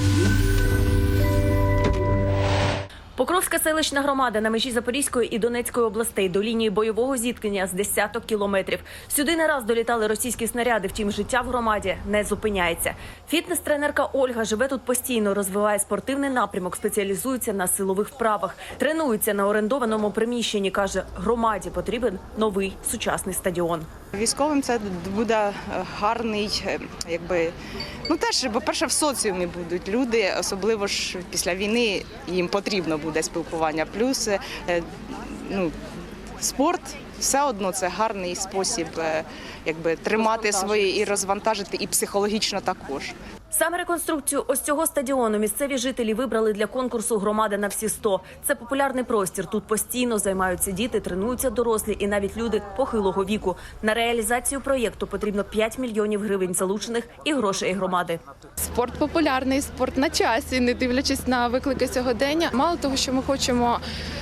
Thank you. Покровська селищна громада на межі Запорізької і Донецької областей до лінії бойового зіткнення з десяток кілометрів. Сюди не раз долітали російські снаряди, втім життя в громаді не зупиняється. Фітнес-тренерка Ольга живе тут постійно, розвиває спортивний напрямок, спеціалізується на силових вправах, тренується на орендованому приміщенні. каже, громаді потрібен новий сучасний стадіон. Військовим це буде е, гарний, е, якби ну теж, по-перше, в соціумі будуть люди, особливо ж після війни їм потрібно буде спілкування. Плюс е, ну, спорт все одно це гарний спосіб, е, якби тримати свої і розвантажити, і психологічно також. Саме реконструкцію ось цього стадіону місцеві жителі вибрали для конкурсу Громада на всі 100». Це популярний простір. Тут постійно займаються діти, тренуються дорослі і навіть люди похилого віку. На реалізацію проєкту потрібно 5 мільйонів гривень залучених і грошей громади. Спорт популярний, спорт на часі, не дивлячись на виклики сьогодення. Мало того, що ми хочемо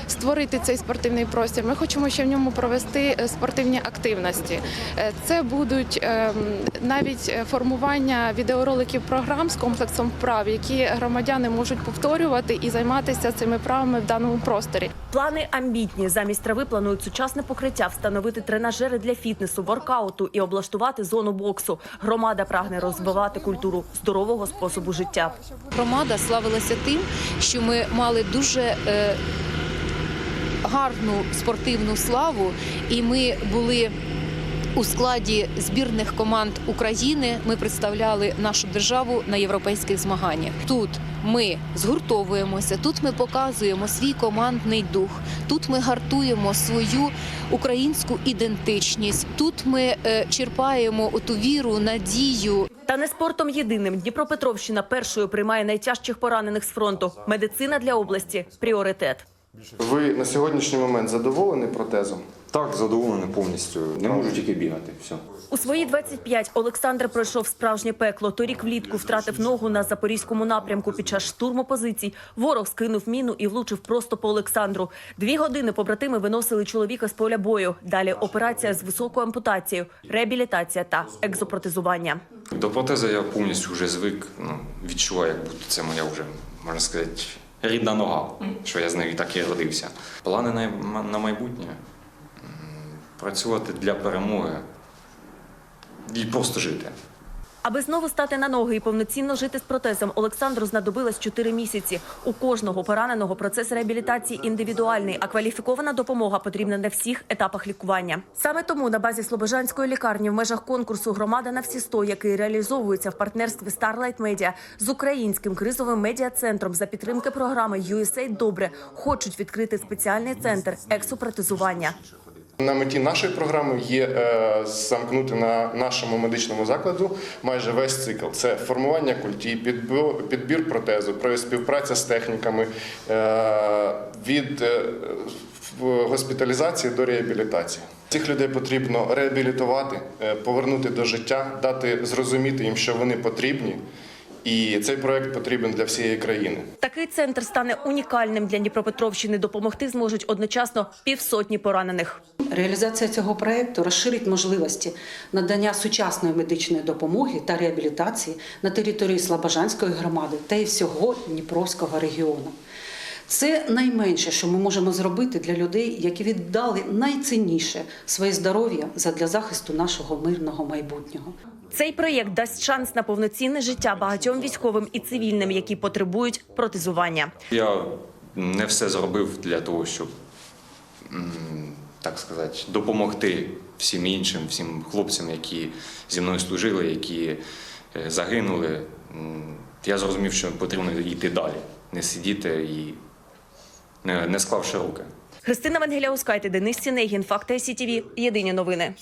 створити цей спортивний простір, ми хочемо ще в ньому провести е, спортивні активності. Е, Це будуть ем, навіть е, формування відеороликів програм з комплексом вправ, які громадяни можуть повторювати і займатися цими вправами в даному просторі. Плани амбітні. Замість трави планують сучасне покриття, встановити тренажери для фітнесу, воркауту і облаштувати зону боксу. Громада прагне розвивати культуру здорового способу життя. Громада славилася тим, що ми мали дуже е, гарну спортивну славу, і ми були. У складі збірних команд України ми представляли нашу державу на європейських змаганнях. Тут ми згуртовуємося, тут ми показуємо свій командний дух, тут ми гартуємо свою українську ідентичність. Тут ми е, черпаємо ту віру, надію, Та не спортом єдиним. Дніпропетровщина першою приймає найтяжчих поранених з фронту. Медицина для області пріоритет. Ви на сьогоднішній момент задоволені протезом? Так, задоволений повністю. Не можу тільки бігати. Все. У свої 25 Олександр пройшов справжнє пекло. Торік влітку втратив ногу на запорізькому напрямку під час штурму позицій. Ворог скинув міну і влучив просто по Олександру. Дві години побратими виносили чоловіка з поля бою. Далі операція з високою ампутацією, реабілітація та екзопротезування. До протеза я повністю вже звик. Ну, відчуваю, як будто це моя вже, можна сказати, рідна нога, що я з нею так і родився. Плани на, майбутнє працювати для перемоги і просто жити. Аби знову стати на ноги і повноцінно жити з протезом, Олександру знадобилось 4 місяці. У кожного пораненого процес реабілітації індивідуальний, а кваліфікована допомога потрібна на всіх етапах лікування. Саме тому на базі Слобожанської лікарні в межах конкурсу Громада на всі 100», який реалізовується в партнерстві Starlight Media з українським кризовим медіа-центром за підтримки програми USAID Добре хочуть відкрити спеціальний центр ексопротезування. На меті нашої програми є е, замкнути на нашому медичному закладу майже весь цикл. Це формування культів, підбо- підбір протезу, про- співпраця з техніками е, від е, госпіталізації до реабілітації. Цих людей потрібно реабілітувати, повернути до життя, дати зрозуміти їм, що вони потрібні. І цей проект потрібен для всієї країни. Такий центр стане унікальним для Дніпропетровщини. Допомогти зможуть одночасно півсотні поранених. Реалізація цього проекту розширить можливості надання сучасної медичної допомоги та реабілітації на території Слобожанської громади та й всього Дніпровського регіону. Це найменше, що ми можемо зробити для людей, які віддали найцінніше своє здоров'я задля захисту нашого мирного майбутнього. Цей проєкт дасть шанс на повноцінне життя багатьом військовим і цивільним, які потребують протезування. Я не все зробив для того, щоб, так сказати, допомогти всім іншим, всім хлопцям, які зі мною служили, які е, загинули. Я зрозумів, що потрібно йти далі, не сидіти і не, склавши руки. Христина Венгеляускайте, Денис Сінегін, Факти СІТІВІ. Єдині новини.